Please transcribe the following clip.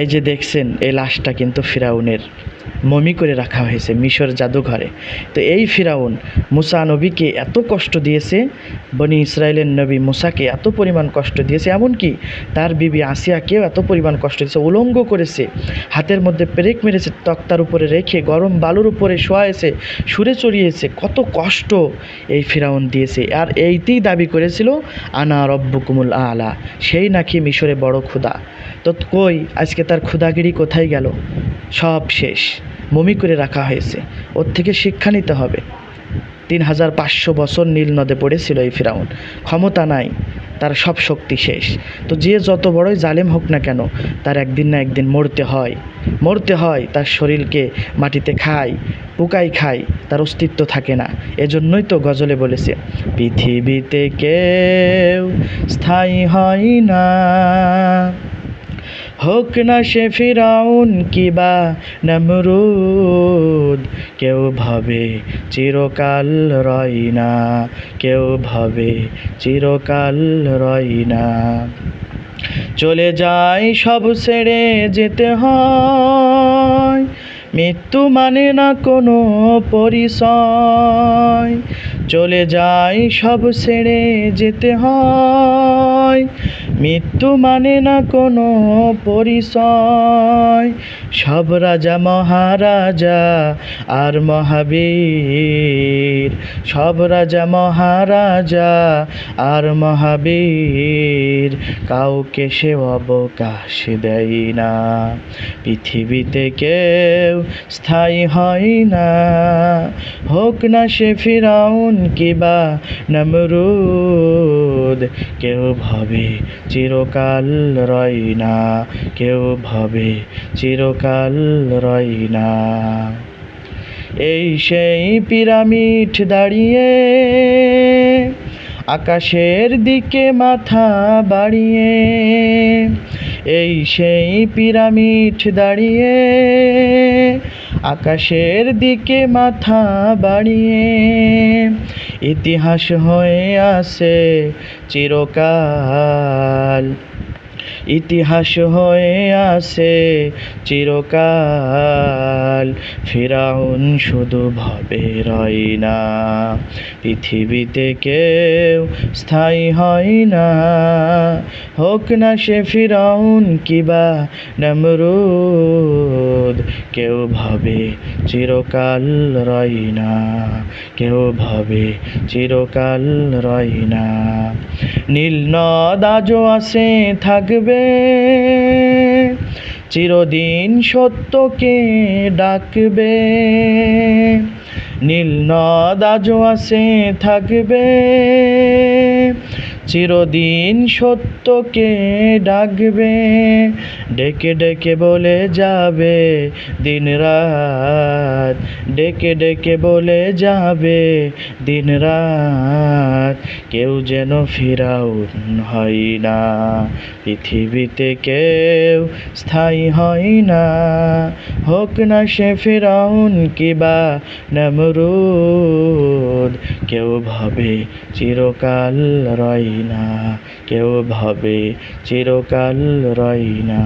এই যে দেখছেন, এই লাশটা কিন্তু ফিরাউনের মমি করে রাখা হয়েছে, মিশর জাদুঘরে। তো এই ফিরাউন মুসা নবীকে এত কষ্ট দিয়েছে, বনি ইসরায়েলের নবী মুসাকে এত পরিমাণ কষ্ট দিয়েছে, এমনকি তার বিবি আসিয়াকেও এত পরিমাণ কষ্ট দিয়েছে, উলঙ্গ করেছে, হাতের মধ্যে পেরেক মেরেছে, তক্তার উপরে রেখে গরম বালুর উপরে শোয়াইছে, সুরে চড়িয়েছে, কত কষ্ট এই ফিরাউন দিয়েছে। আর এইতেই দাবি করেছিল, আনা রব্বুকুমুল আলা সেই নাকি মিশরে বড় ক্ষুধা। তো কই, আজকে তার ক্ষুদাগিরি কোথায় গেল? সব শেষ। মমি করে রাখা হয়েছে। ওর থেকে শিক্ষা নিতে হবে। তিন হাজার পাঁচশো বছর নীল নদে পড়েছিল এই ফিরাউন। ক্ষমতা নাই। তার সব শক্তি শেষ। তো যে যত বড়ই জালেম হোক না কেন, তার একদিন না একদিন মরতে হয়। মরতে হয়, তার শরীরকে মাটিতে খায় পোকাই খায়, তার অস্তিত্ব থাকে না। এজন্যই তো গজলে বলেছে, পৃথিবীতে কেউ স্থায়ী হয় না। হোক না সে ফিরাউন কিবা নমরুদ, কেউ ভাবে চিরকাল রয় না, কেউ ভাবে চিরকাল রয় না। চলে যায় সব ছেড়ে যেতে হয়, মৃত্যু মানে না কোনো পরিচয়। চলে যায় সব ছেড়ে যেতে হয় মৃত্যু মানে না কোনো পরিচয়। সব রাজা মহারাজা আর মহাবীর। সব রাজা মহারাজা আর মহাবীর। কাউকে সে অবকাশ দেয় না। পৃথিবীতে কেউ স্থায়ী হয় না। হোক না সে ফিরাউন কিবা নমরুদ, কেউ ভাবে চিরকাল রয় না, কেউ ভাবে চিরকাল রয় না। এই সেই পিরামিড দাঁড়িয়ে, আকাশের দিকে মাথা বাড়িয়ে, এই সেই পিরামিড দাঁড়িয়ে আকাশের দিকে মাথা বাড়িয়ে, ইতিহাস হয়ে আছে চিরকাল। ইতিহাস হয়ে আছে চিরকাল। ফিরাউন শুধু ভবে রয় না, পৃথিবীতে কেউ স্থায়ী হয় না। হোক না সে ফিরাউন কিবা নমরুদ, কেউ ভাবে চিরকাল রয় না, কেউ ভাবে চিরকাল রয় না। নীল নদ আজও আসে, থাকবে। চিরদিন সত্যকে ডাকবে। নীল নদ আজও আসে, থাকবে। চিরদিন সত্যকে ডাকবে, ডেকে ডেকে বলে যাবে দিন রাত ডেকে ডেকে বলে যাবে দিন রাত কেউ যেন ফিরাউন হয় না, পৃথিবীতে কেউ স্থায়ী হয় না। হোক না সে ফিরাউন কিবা নমরুদ, কেউ ভাবে চিরকাল রয় না কেউ ভাবে চিরকাল রয় না।